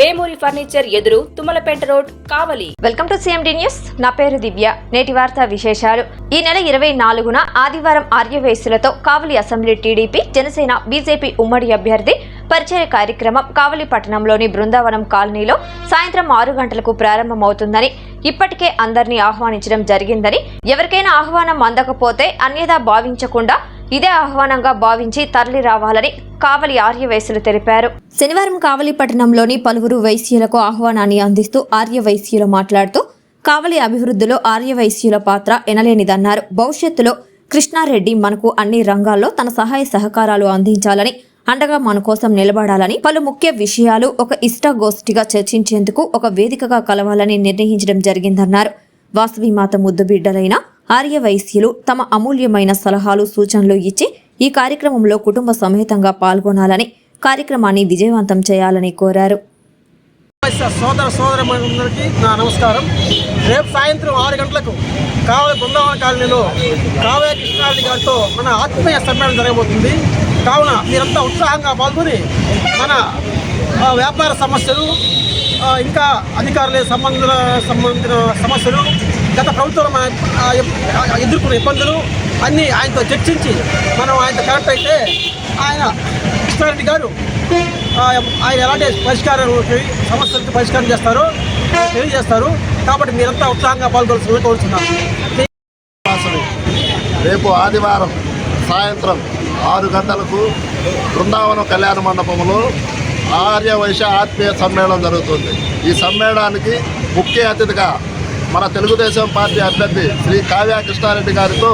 Vemuri furniture ఎదురు Tummalapeta road Kavali. Welcome to CMD news నా పేరు దివ్య. నేటి వార్తా విశేషాలు. ఈ నెల ఇరవై నాలుగున ఆదివారం ఆర్యవయస్సులతో Kavali assembly TDP Janasena BJP ఉమ్మడి అభ్యర్థి పరిచయ కార్యక్రమం కావలి పట్టణంలోని బృందావనం కాలనీలో సాయంత్రం ఆరు గంటలకు ప్రారంభమవుతుందని ఇప్పటికే అందరినీ ఆహ్వానించడం జరిగిందని ఎవరికైనా ఆహ్వానం అందకపోతే అన్యదా భావించకుండా ఇదే ఆహ్వానంగా భావించి తరలి రావాలని కావలి ఆర్యవైశ్యులు తెలిపారు. శనివారం కావలి పట్టణంలోని పలువురు వైశ్యులకు ఆహ్వానాన్ని అందిస్తూ ఆర్యవైశ్యులు మాట్లాడుతూ కావలి అభివృద్ధిలో ఆర్యవైశ్యుల పాత్ర ఎనలేనిదన్నారు. భవిష్యత్తులో కృష్ణారెడ్డి మనకు అన్ని రంగాల్లో తన సహాయ సహకారాలు అందించాలని అండగా మన కోసం నిలబడాలని పలు ముఖ్య విషయాలు ఒక ఇష్టగోష్ఠిగా చర్చించేందుకు ఒక వేదికగా కలవాలని నిర్ణయించడం జరిగిందన్నారు. వాసవి మాత ముద్దు బిడ్డలైన ఆర్యవైశ్యులు తమ అమూల్యమైన సలహాలు సూచనలు ఇచ్చి ఈ కార్యక్రమంలో కుటుంబ సమేతంగా పాల్గొనాలని కార్యక్రమాన్ని విజయవంతం చేయాలని కోరారు. వైశ్య సోదర సోదరులందరికీ నా నమస్కారం. రేపు సాయంత్రం ఆరు గంటలకు కావలి బృందావన కాలనీలో కావ్య కృష్ణారెడ్డి గారితో మన ఆత్మీయ సమ్మేళనం జరగబోతుంది. కావున మీరంతా ఉత్సాహంగా పాల్గొని మన వ్యాపార సమస్యలు ఇంకా అధికారుల సంబంధ సంబంధించిన సమస్యలు గత ప్రభుత్వం ఎదుర్కొన్న ఇబ్బందులు అన్నీ ఆయనతో చర్చించి మనం ఆయనతో కరెక్ట్ అయితే ఆయన కృష్ణారెడ్డి గారు. ఆయన ఎలాంటి పరిష్కారం సమస్యలకు పరిష్కారం చేస్తారో తెలియజేస్తారు. కాబట్టి మీరంతా ఉత్సాహంగా పాల్గొనాల్సిందిగా కోరుతున్నాను రేపు ఆదివారం సాయంత్రం ఆరు గంటలకు బృందావనం కళ్యాణ మండపంలో ఆర్య వైశ్య ఆత్మీయ సమ్మేళనం జరుగుతుంది. ఈ సమ్మేళనానికి ముఖ్య అతిథిగా మన తెలుగుదేశం పార్టీ అభ్యర్థి శ్రీ కావ్య కృష్ణారెడ్డి గారితో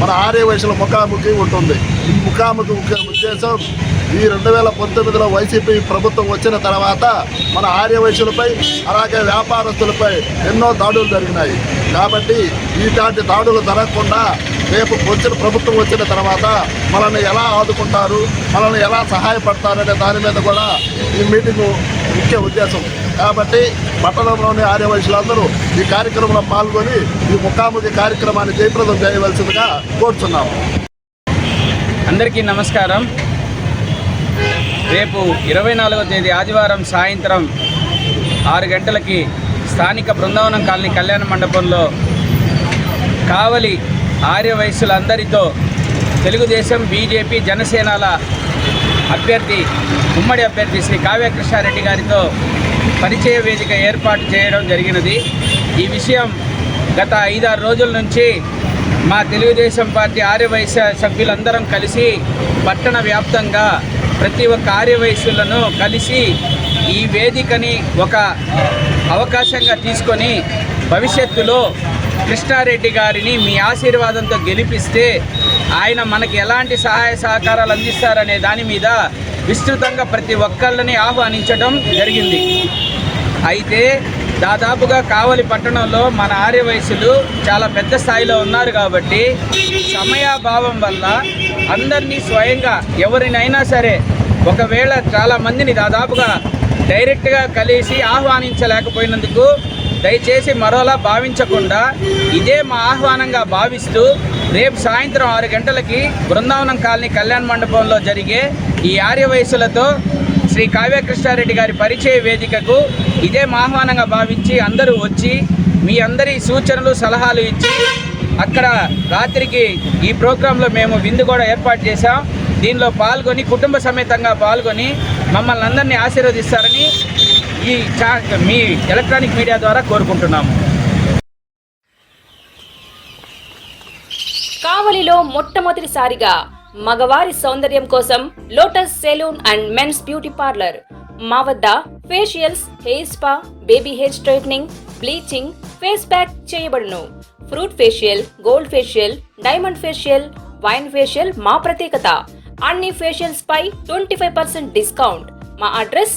మన ఆర్యవైశ్యుల ముఖాముఖి ఉంటుంది. ఈ ముఖాముఖి ముఖ్య ఉద్దేశం ఈ రెండు వేల పంతొమ్మిదిలో వైసీపీ ప్రభుత్వం వచ్చిన తర్వాత మన ఆర్య వైశ్యులపై అలాగే వ్యాపారస్తులపై ఎన్నో దాడులు జరిగినాయి. కాబట్టి ఇలాంటి దాడులు జరగకుండా రేపు వచ్చిన ప్రభుత్వం వచ్చిన తర్వాత మనల్ని ఎలా ఆదుకుంటారు మనల్ని ఎలా సహాయపడతారనే దాని మీద కూడా ఈ మీటింగ్ ముఖ్య ఉద్దేశం. కాబట్టి పట్టణంలోని ఆర్యవైశ్యులందరూ ఈ కార్యక్రమంలో పాల్గొని ఈ ముఖాముఖి కార్యక్రమాన్ని జయప్రదం చేయవలసిందిగా కోరుతున్నాము అందరికీ నమస్కారం. రేపు ఇరవై నాలుగో తేదీ ఆదివారం సాయంత్రం ఆరు గంటలకి స్థానిక బృందావనం కాలనీ కళ్యాణ మండపంలో కావలి ఆర్యవయస్సులందరితో తెలుగుదేశం బీజేపీ జనసేనల అభ్యర్థి ఉమ్మడి అభ్యర్థి శ్రీ కావ్యకృష్ణారెడ్డి గారితో పరిచయ వేదిక ఏర్పాటు చేయడం జరిగినది. ఈ విషయం గత ఐదారు రోజుల నుంచి మా తెలుగుదేశం పార్టీ ఆర్యవైశ్య సభ్యులందరం కలిసి పట్టణ వ్యాప్తంగా ప్రతి ఒక్క ఆర్యవైశ్యులను కలిసి ఈ వేదికని ఒక అవకాశంగా తీసుకొని భవిష్యత్తులో కృష్ణారెడ్డి గారిని మీ ఆశీర్వాదంతో గెలిపిస్తే ఆయన మనకి ఎలాంటి సహాయ సహకారాలు అందిస్తారనే దాని మీద విస్తృతంగా ప్రతి ఒక్కళ్ళని ఆహ్వానించడం జరిగింది. అయితే దాదాపుగా కావలి పట్టణంలో మన ఆర్యవయసులు చాలా పెద్ద స్థాయిలో ఉన్నారు కాబట్టి సమయాభావం వల్ల అందరినీ స్వయంగా ఎవరినైనా సరే ఒకవేళ చాలా మందిని దాదాపుగా డైరెక్ట్గా కలిసి ఆహ్వానించలేకపోయినందుకు దయచేసి మరోలా భావించకుండా ఇదే మా ఆహ్వానంగా భావిస్తూ రేపు సాయంత్రం ఆరు గంటలకి బృందావనం కాలనీ కళ్యాణ మండపంలో జరిగే ఈ ఆర్య వయసులతో శ్రీ కావ్యకృష్ణారెడ్డి గారి పరిచయ వేదికకు ఇదే మా ఆహ్వానంగా భావించి అందరూ వచ్చి మీ అందరి సూచనలు సలహాలు ఇచ్చి అక్కడ రాత్రికి ఈ ప్రోగ్రాంలో మేము విందు కూడా ఏర్పాటు చేశాం. దీనిలో పాల్గొని కుటుంబ సమేతంగా పాల్గొని మమ్మల్ని అందరినీ ఆశీర్వదిస్తారని ఈ మీ ఎలక్ట్రానిక్ మీడియా ద్వారా కోరుకుంటున్నాము. కావలిలో మొట్టమొదటిసారిగా మగవారి సౌందర్యం కోసం lotus salon and men's beauty parlour. మా వద్ద facials hair spa baby hair straightening bleaching face pack చేయబడును. Fruit facial gold facial diamond facial wine facial మా ప్రత్యేకత. అన్ని ఫేషియల్స్ పై ట్వంటీ ఫైవ్ పర్సెంట్ డిస్కౌంట్. మా అడ్రస్